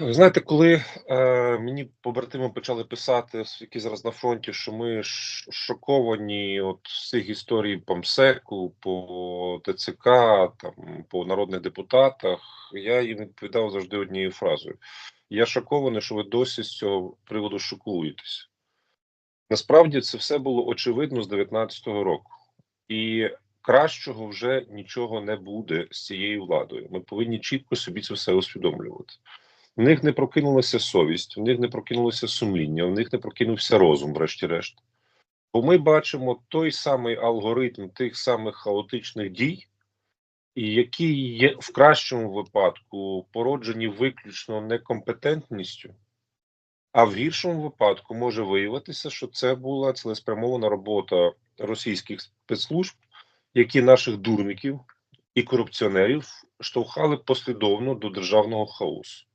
Ви знаєте, коли е, мені побратими почали писати, які зараз на фронті, що ми шоковані от цих історій по МСЕКу, по ТЦК, там по народних депутатах, я їм відповідав завжди однією фразою: я шокований, що ви досі з цього приводу шокуєтесь. Насправді це все було очевидно з 19-го року, і кращого вже нічого не буде з цією владою. Ми повинні чітко собі це все усвідомлювати. В них не прокинулася совість, в них не прокинулося сумління, в них не прокинувся розум, врешті-решт. Бо ми бачимо той самий алгоритм тих самих хаотичних дій, які є в кращому випадку породжені виключно некомпетентністю, а в гіршому випадку може виявитися, що це була цілеспрямована робота російських спецслужб, які наших дурників і корупціонерів штовхали послідовно до державного хаосу.